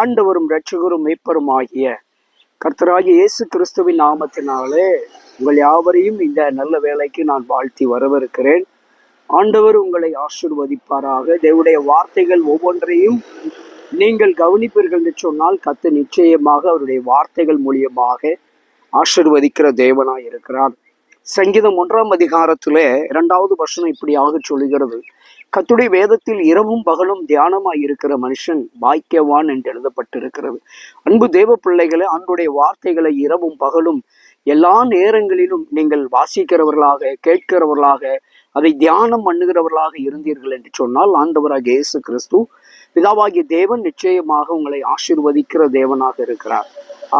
ஆண்டவரும் இரட்சகரும் மெய்ப்பரும் ஆகிய கர்த்தராகிய இயேசு கிறிஸ்துவின் நாமத்தினாலே உங்கள் யாவரையும் இந்த நல்ல வேலைக்கு நான் வாழ்த்தி வரவிருக்கிறேன் ஆண்டவர் உங்களை ஆசிர்வதிப்பாராக. தேவடைய வார்த்தைகள் ஒவ்வொன்றையும் நீங்கள் கவனிப்பீர்கள் என்று சொன்னால் கத்து நிச்சயமாக அவருடைய வார்த்தைகள் மூலியமாக ஆசிர்வதிக்கிற தேவனாய் இருக்கிறார். சங்கீதம் ஒன்றாம் அதிகாரத்திலே இரண்டாவது வருஷம் இப்படியாக சொல்லுகிறது. கத்துடைய வேதத்தில் இரவும் பகலும் தியானமாய் இருக்கிற மனுஷன் பாக்கியவான் என்று எழுதப்பட்டிருக்கிறது. அன்பு தேவ பிள்ளைகளை அன்றுடைய வார்த்தைகளை இரவும் பகலும் எல்லா நேரங்களிலும் நீங்கள் வாசிக்கிறவர்களாக கேட்கிறவர்களாக அதை தியானம் பண்ணுகிறவர்களாக இருந்தீர்கள் என்று சொன்னால் ஆண்டவராக இயேசு கிறிஸ்து பிதாவாகிய தேவன் நிச்சயமாக உங்களை ஆசிர்வதிக்கிற தேவனாக இருக்கிறார்.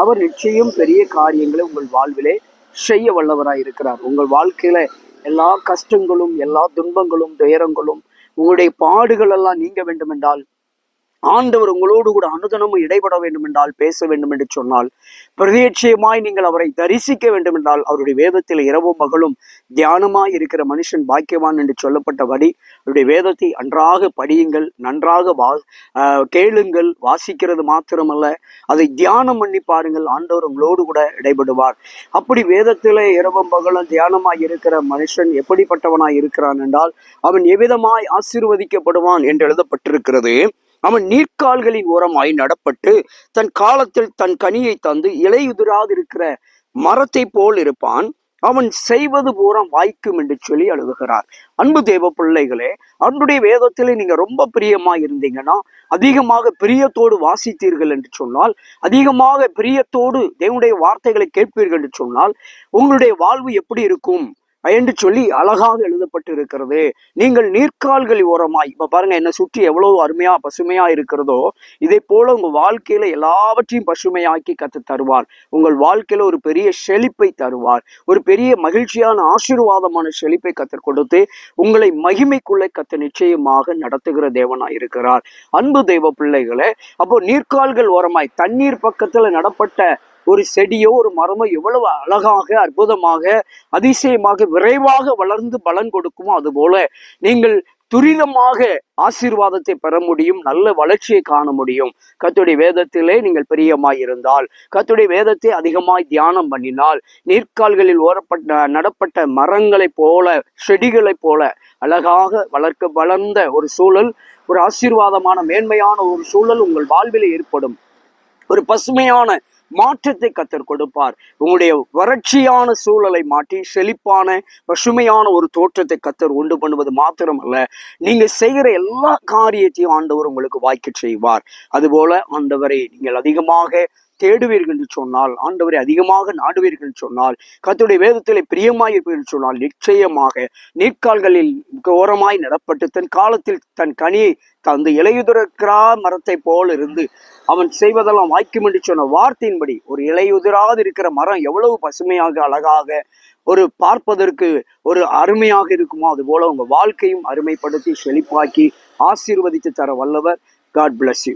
அவர் நிச்சயம் பெரிய காரியங்களை உங்கள் வாழ்விலே செய்ய வல்லவராய் இருக்கிறார். உங்கள் வாழ்க்கையில எல்லா கஷ்டங்களும் எல்லா துன்பங்களும் துயரங்களும் உங்களுடைய பாடுகள் எல்லாம் நீங்க வேண்டும் என்றால் ஆண்டவர் உங்களோடு கூட அனுதனமும் இடைபட வேண்டும் என்றால் பேச வேண்டும் என்று சொன்னால் பிரதேட்சியமாய் நீங்கள் அவரை தரிசிக்க வேண்டும் என்றால் அவருடைய வேதத்தில் இரவும் மகளும் தியானமாய் இருக்கிற மனுஷன் பாக்கியவான் என்று சொல்லப்பட்டபடி அவருடைய வேதத்தை அன்றாக படியுங்கள் நன்றாக வா கேளுங்கள் வாசிக்கிறது மாத்திரமல்ல அதை தியானம் பண்ணி பாருங்கள் ஆண்டவர் உங்களோடு கூட இடைபடுவார். அப்படி வேதத்திலே இரவும் பகலும் தியானமாய் இருக்கிற மனுஷன் எப்படிப்பட்டவனாய் இருக்கிறான் என்றால் அவன் எவ்விதமாய் ஆசீர்வதிக்கப்படுவான் என்று எழுதப்பட்டிருக்கிறது. அவன் நீர்க்கால்களின் ஓரமாய் நடப்பட்டு தன் காலத்தில் தன் கனியை தந்து இலையுதிராதிருக்கிற மரத்தை போல் இருப்பான். அவன் செய்வது பூரம் வாய்க்கும் என்று சொல்லி அழுகுகிறார் அன்பு தேவ பிள்ளைகளே அன்றுடைய வேதத்திலே நீங்க ரொம்ப பிரியமா இருந்தீங்கன்னா அதிகமாக பிரியத்தோடு வாசித்தீர்கள் என்று சொன்னால் அதிகமாக பிரியத்தோடு தேவனுடைய வார்த்தைகளை கேட்பீர்கள் என்று சொன்னால் உங்களுடைய வாழ்வு எப்படி இருக்கும்? என்று சொல்லி அழகாக எழுதப்பட்டு இருக்கிறது நீங்கள் நீர்க்கால்கள் ஓரமாய் இப்ப பாருங்க என்னை சுற்றி எவ்வளவு அருமையா பசுமையா இருக்கிறதோ இதே போல உங்க வாழ்க்கையில எல்லாவற்றையும் பசுமையாக்கி கத்து தருவார். உங்கள் வாழ்க்கையில ஒரு பெரிய செழிப்பை தருவார். ஒரு பெரிய மகிழ்ச்சியான ஆசீர்வாதமான செழிப்பை கத்து கொடுத்து உங்களை மகிமைக்குள்ளே கத்து நிச்சயமாக நடத்துகிற தேவனாய் இருக்கிறார். அன்பு தெய்வ பிள்ளைகளை அப்போ நீர்க்கால்கள் ஓரமாய் தண்ணீர் பக்கத்துல நடப்பட்ட ஒரு செடியோ ஒரு மரமோ எவ்வளவு அழகாக அற்புதமாக அதிசயமாக விரைவாக வளர்ந்து பலன் கொடுக்குமோ அதுபோல நீங்கள் துரிதமாக ஆசீர்வாதத்தை பெற முடியும் நல்ல வளர்ச்சியை காண முடியும். கத்துடைய வேதத்திலே நீங்கள் பிரியமாய் இருந்தால் கத்துடைய வேதத்தை அதிகமாய் தியானம் பண்ணினால் நீர்க்கால்களில் ஓரப்பட்ட நடப்பட்ட மரங்களைப் போல செடிகளைப் போல அழகாக வளர்க்க வளர்ந்த ஒரு சூழல் ஒரு ஆசீர்வாதமான மேன்மையான ஒரு சூழல் உங்கள் வாழ்வில் ஏற்படும். ஒரு பசுமையான மாற்றத்தை கத்தர் கொடுப்பார். உங்களுடைய வறட்சியான சூழலை மாற்றி செழிப்பான பசுமையான ஒரு தோற்றத்தை கத்தர் உண்டு பண்ணுவது மாத்திரமல்ல நீங்க செய்கிற எல்லா காரியத்தையும் ஆண்டவர் உங்களுக்கு வாய்க்க செய்வார். அதுபோல ஆண்டவரை நீங்கள் அதிகமாக தேடுவீர்கள் என்று சொன்னால் ஆண்டவரை அதிகமாக நாடுவீர்கள் சொன்னால் கத்துடைய வேதத்திலே பிரியமாயிருப்பீர்கள் சொன்னால் நிச்சயமாக நீர்க்கால்களில் கோரமாய் நடப்பட்டு தன் காலத்தில் தன் கனியை தந்து இலையுதிரக்கிறா மரத்தை போல் இருந்து அவன் செய்வதெல்லாம் வாய்க்கும் என்று சொன்ன வார்த்தையின்படி ஒரு இலையுதிராது இருக்கிற மரம் எவ்வளவு பசுமையாக அழகாக ஒரு பார்ப்பதற்கு ஒரு அருமையாக இருக்குமோ அது போல உங்க வாழ்க்கையும் அருமைப்படுத்தி செழிப்பாக்கி ஆசீர்வதித்து தர வல்லவர். God bless you